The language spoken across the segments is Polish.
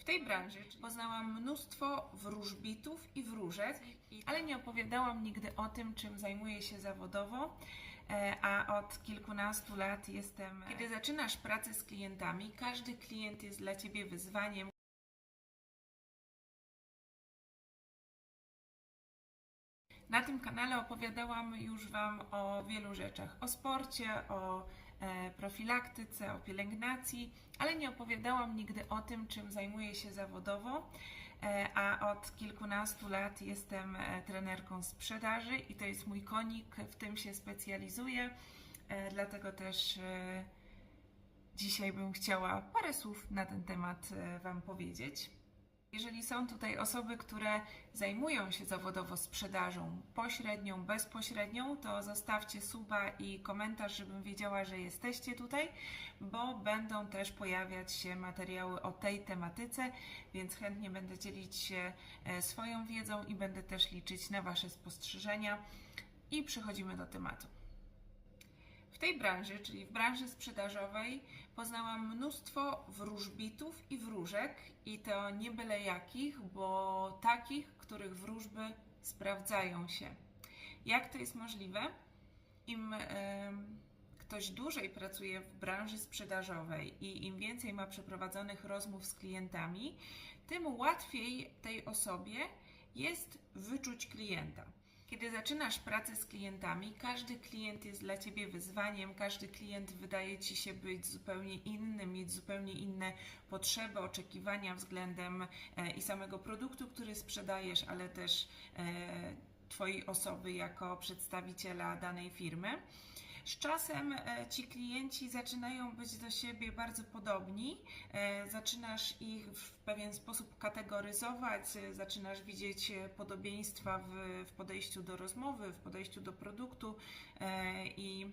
W tej branży poznałam mnóstwo wróżbitów i wróżek, ale nie opowiadałam nigdy o tym, czym zajmuję się zawodowo, e, a od kilkunastu lat jestem. Kiedy zaczynasz pracę z klientami, każdy klient jest dla ciebie wyzwaniem. Na tym kanale opowiadałam już Wam o wielu rzeczach: o sporcie, o profilaktyce, o pielęgnacji, ale nie opowiadałam nigdy o tym, czym zajmuję się zawodowo. E, a od kilkunastu lat jestem e, trenerką sprzedaży i to jest mój konik, w tym się specjalizuję. E, dlatego też e, dzisiaj bym chciała parę słów na ten temat e, Wam powiedzieć. Jeżeli są tutaj osoby, które zajmują się zawodowo sprzedażą pośrednią, bezpośrednią, to zostawcie suba i komentarz, żebym wiedziała, że jesteście tutaj, bo będą też pojawiać się materiały o tej tematyce, więc chętnie będę dzielić się e, swoją wiedzą i będę też liczyć na Wasze spostrzeżenia. I przechodzimy do tematu. W tej branży, czyli w branży sprzedażowej, poznałam mnóstwo wróżbitów i wróżek, i to nie byle jakich, bo takich, których wróżby sprawdzają się. Jak to jest możliwe? Im ktoś dłużej pracuje w branży sprzedażowej i im więcej ma przeprowadzonych rozmów z klientami, tym łatwiej tej osobie jest wyczuć klienta. Kiedy zaczynasz pracę z klientami, każdy klient jest dla ciebie wyzwaniem, każdy klient wydaje ci się być zupełnie inny, mieć zupełnie inne potrzeby, oczekiwania względem e, i samego produktu, który sprzedajesz, ale też e, Twojej osoby jako przedstawiciela danej firmy. Z czasem e, ci klienci zaczynają być do siebie bardzo podobni, e, zaczynasz ich w pewien sposób kategoryzować, e, zaczynasz widzieć podobieństwa w, w podejściu do rozmowy, w podejściu do produktu i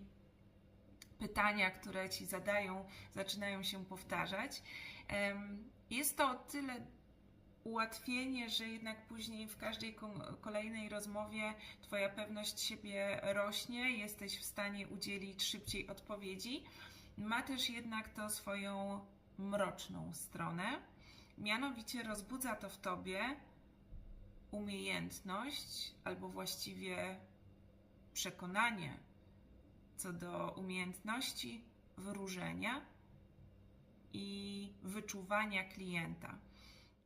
pytania, które ci zadają, zaczynają się powtarzać. Jest to o tyle ułatwienie, że jednak później w każdej ko- kolejnej rozmowie Twoja pewność siebie rośnie, jesteś w stanie udzielić szybciej odpowiedzi. Ma też jednak to swoją mroczną stronę. Mianowicie rozbudza to w Tobie umiejętność, albo właściwie przekonanie co do umiejętności wróżenia i wyczuwania klienta.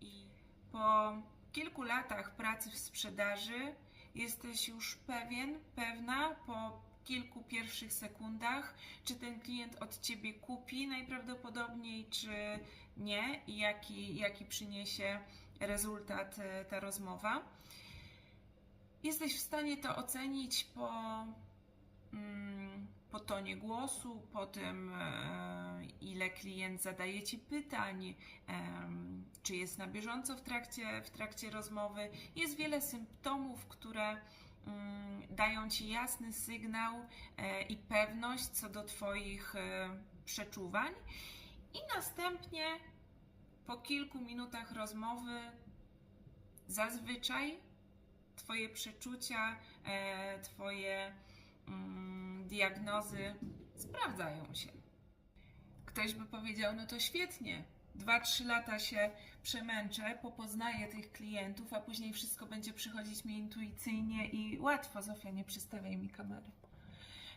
I po kilku latach pracy w sprzedaży jesteś już pewien, pewna po kilku pierwszych sekundach, czy ten klient od ciebie kupi najprawdopodobniej, czy nie, i jaki, jaki przyniesie rezultat e, ta rozmowa. Jesteś w stanie to ocenić po mm, po tonie głosu, po tym, e, ile klient zadaje ci pytań, em, czy jest na bieżąco w trakcie, w trakcie rozmowy. Jest wiele symptomów, które mm, dają ci jasny sygnał e, i pewność co do Twoich e, przeczuwań. I następnie po kilku minutach rozmowy zazwyczaj Twoje przeczucia, e, Twoje mm, diagnozy sprawdzają się. Ktoś by powiedział, no to świetnie, 2-3 lata się przemęczę, popoznaję tych klientów, a później wszystko będzie przychodzić mi intuicyjnie i łatwo. Zofia, nie przystawiaj mi kamery.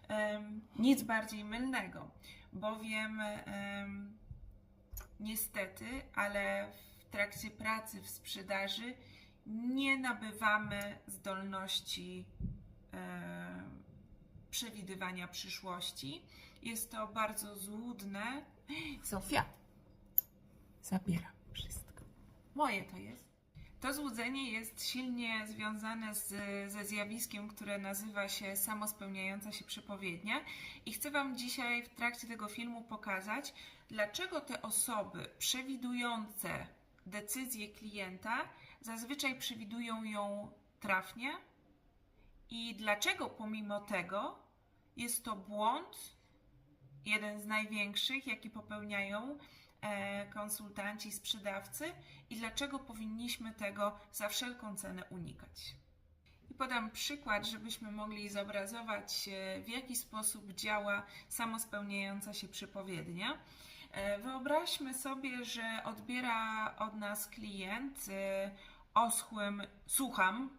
Em, nic bardziej mylnego, bowiem em, niestety, ale w trakcie pracy w sprzedaży nie nabywamy zdolności em, przewidywania przyszłości. Jest to bardzo złudne. Zofia, zabieram wszystko. Moje to jest. To złudzenie jest silnie związane z, ze zjawiskiem, które nazywa się samospełniająca się przepowiednia i chcę Wam dzisiaj w trakcie tego filmu pokazać, dlaczego te osoby przewidujące decyzję klienta zazwyczaj przewidują ją trafnie i dlaczego pomimo tego jest to błąd, jeden z największych, jaki popełniają e, konsultanci, sprzedawcy i dlaczego powinniśmy tego za wszelką cenę unikać. I podam przykład, żebyśmy mogli zobrazować, e, w jaki sposób działa samospełniająca się przepowiednia. E, Wyobraźmy sobie, że odbiera od nas klient oschłym słucham,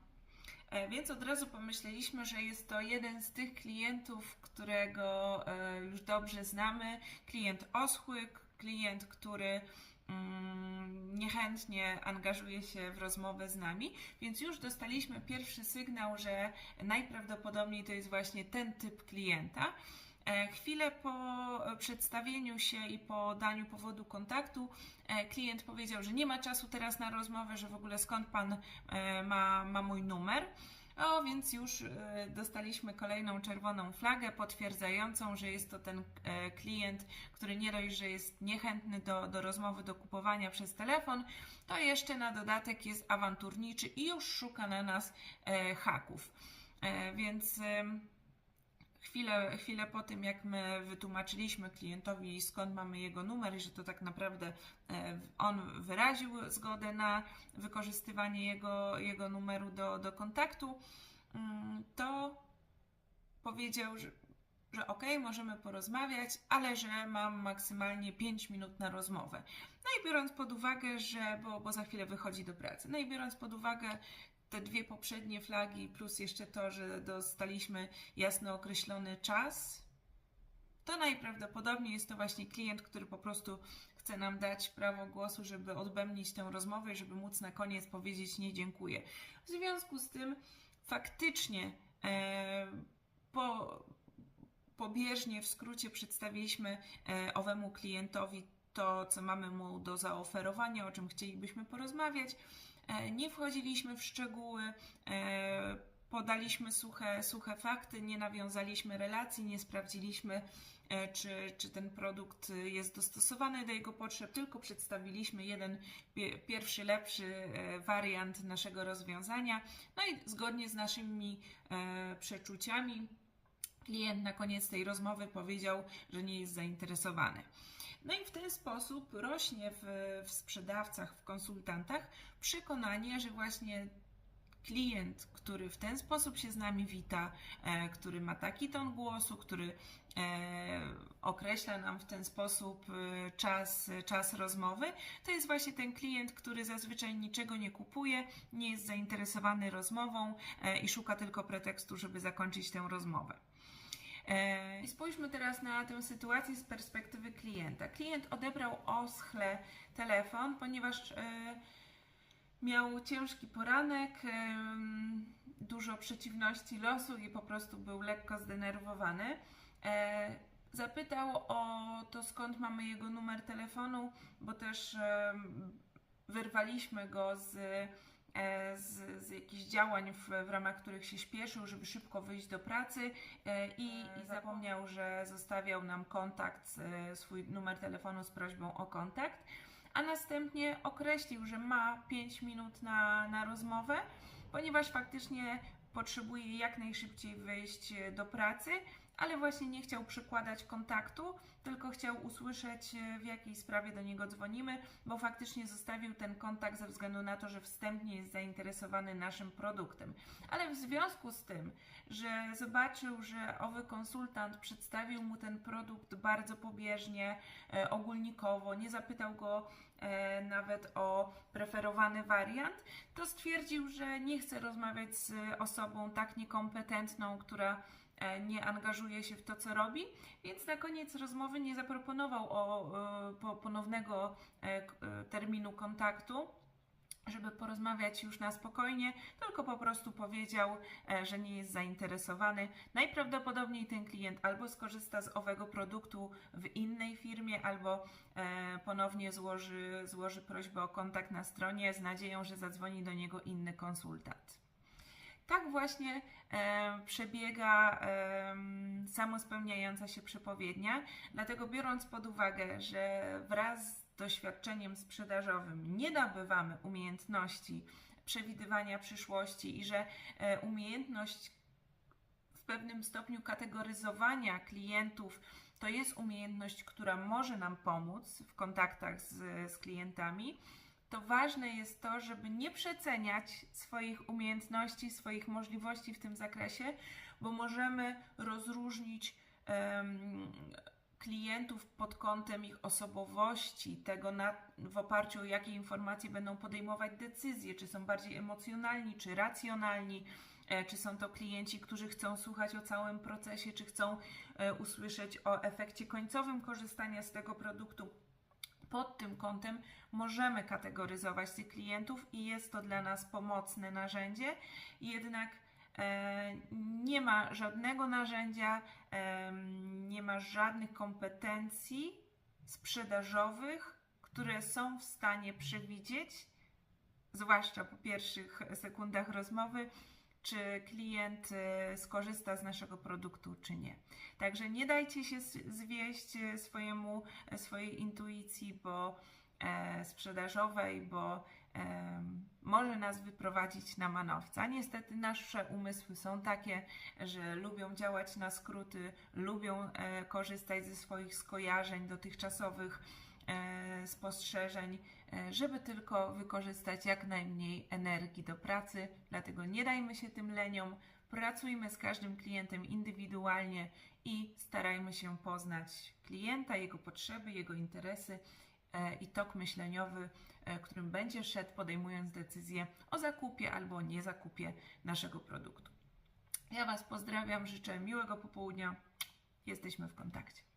więc od razu pomyśleliśmy, że jest to jeden z tych klientów, którego e, już dobrze znamy. Klient oschły, klient, który mm, niechętnie angażuje się w rozmowę z nami, więc już dostaliśmy pierwszy sygnał, że najprawdopodobniej to jest właśnie ten typ klienta. E, Chwilę po przedstawieniu się i po daniu powodu kontaktu, e, klient powiedział, że nie ma czasu teraz na rozmowę, że w ogóle skąd pan e, ma, ma mój numer. O, więc już dostaliśmy kolejną czerwoną flagę potwierdzającą, że jest to ten klient, który nie dość, że jest niechętny do, do rozmowy, do kupowania przez telefon, to jeszcze na dodatek jest awanturniczy i już szuka na nas haków. Więc. Chwilę, chwilę po tym, jak my wytłumaczyliśmy klientowi, skąd mamy jego numer i że to tak naprawdę e, on wyraził zgodę na wykorzystywanie jego, jego numeru do, do kontaktu, mm, to powiedział, że, że ok, możemy porozmawiać, ale że mam maksymalnie 5 minut na rozmowę. No i biorąc pod uwagę, że, bo, bo za chwilę wychodzi do pracy, no i biorąc pod uwagę te dwie poprzednie flagi, plus jeszcze to, że dostaliśmy jasno określony czas, to najprawdopodobniej jest to właśnie klient, który po prostu chce nam dać prawo głosu, żeby odbębnić tę rozmowę i żeby móc na koniec powiedzieć nie dziękuję. W związku z tym faktycznie e, po, pobieżnie w skrócie przedstawiliśmy e, owemu klientowi to, co mamy mu do zaoferowania, o czym chcielibyśmy porozmawiać. E, Nie wchodziliśmy w szczegóły, e, podaliśmy suche, suche fakty, nie nawiązaliśmy relacji, nie sprawdziliśmy, e, czy, czy ten produkt jest dostosowany do jego potrzeb, tylko przedstawiliśmy jeden pie- pierwszy, lepszy wariant naszego rozwiązania. No i zgodnie z naszymi przeczuciami, klient na koniec tej rozmowy powiedział, że nie jest zainteresowany. No i w ten sposób rośnie w, w sprzedawcach, w konsultantach przekonanie, że właśnie klient, który w ten sposób się z nami wita, e, który ma taki ton głosu, który e, określa nam w ten sposób e, czas, czas rozmowy, to jest właśnie ten klient, który zazwyczaj niczego nie kupuje, nie jest zainteresowany rozmową i szuka tylko pretekstu, żeby zakończyć tę rozmowę. E, I spójrzmy teraz na tę sytuację z perspektywy klienta. Klient odebrał oschle telefon, ponieważ e, miał ciężki poranek, em, dużo przeciwności losu i po prostu był lekko zdenerwowany. E, Zapytał o to, skąd mamy jego numer telefonu, bo też wyrwaliśmy go z, e, z, z jakichś działań, w, w ramach których się śpieszył, żeby szybko wyjść do pracy e, i, i zapomniał, że zostawiał nam kontakt, e, swój numer telefonu z prośbą o kontakt a następnie określił, że ma 5 minut na, na rozmowę, ponieważ faktycznie potrzebuje jak najszybciej wyjść e, do pracy, ale właśnie nie chciał przykładać kontaktu, tylko chciał usłyszeć, e, w jakiej sprawie do niego dzwonimy, bo faktycznie zostawił ten kontakt ze względu na to, że wstępnie jest zainteresowany naszym produktem. Ale w związku z tym, że zobaczył, że owy konsultant przedstawił mu ten produkt bardzo pobieżnie, e, ogólnikowo, nie zapytał go e, nawet o preferowany wariant, to stwierdził, że nie chce rozmawiać z osobą tak niekompetentną, która nie angażuje się w to, co robi, więc na koniec rozmowy nie zaproponował o, e, po, ponownego e, e, terminu kontaktu żeby porozmawiać już na spokojnie, tylko po prostu powiedział, e, że nie jest zainteresowany. Najprawdopodobniej ten klient albo skorzysta z owego produktu w innej firmie, albo e, ponownie złoży, złoży prośbę o kontakt na stronie z nadzieją, że zadzwoni do niego inny konsultant. Tak właśnie e, przebiega e, samospełniająca się przepowiednia. Dlatego biorąc pod uwagę, że wraz z doświadczeniem sprzedażowym nie nabywamy umiejętności przewidywania przyszłości i że e, umiejętność w pewnym stopniu kategoryzowania klientów to jest umiejętność, która może nam pomóc w kontaktach z, z klientami, to ważne jest to, żeby nie przeceniać swoich umiejętności, swoich możliwości w tym zakresie, bo możemy rozróżnić em, klientów pod kątem ich osobowości, tego na, w oparciu o jakie informacje będą podejmować decyzje, czy są bardziej emocjonalni, czy racjonalni, e, czy są to klienci, którzy chcą słuchać o całym procesie, czy chcą e, usłyszeć o efekcie końcowym korzystania z tego produktu. Pod tym kątem możemy kategoryzować tych klientów i jest to dla nas pomocne narzędzie, jednak e, nie ma żadnego narzędzia, e, nie ma żadnych kompetencji sprzedażowych, które są w stanie przewidzieć, zwłaszcza po pierwszych sekundach rozmowy, czy klient e, skorzysta z naszego produktu, czy nie. Także nie dajcie się zwieść e, swojemu, e, swojej intuicji, bo e, sprzedażowej, bo em, może nas wyprowadzić na manowca. Niestety nasze umysły są takie, że lubią działać na skróty, lubią e, korzystać ze swoich skojarzeń dotychczasowych, e, spostrzeżeń, e, żeby tylko wykorzystać jak najmniej energii do pracy. Dlatego nie dajmy się tym leniom, pracujmy z każdym klientem indywidualnie i starajmy się poznać klienta, jego potrzeby, jego interesy e, i tok myśleniowy, e, którym będzie szedł, podejmując decyzję o zakupie albo niezakupie naszego produktu. Ja Was pozdrawiam, życzę miłego popołudnia. Jesteśmy w kontakcie.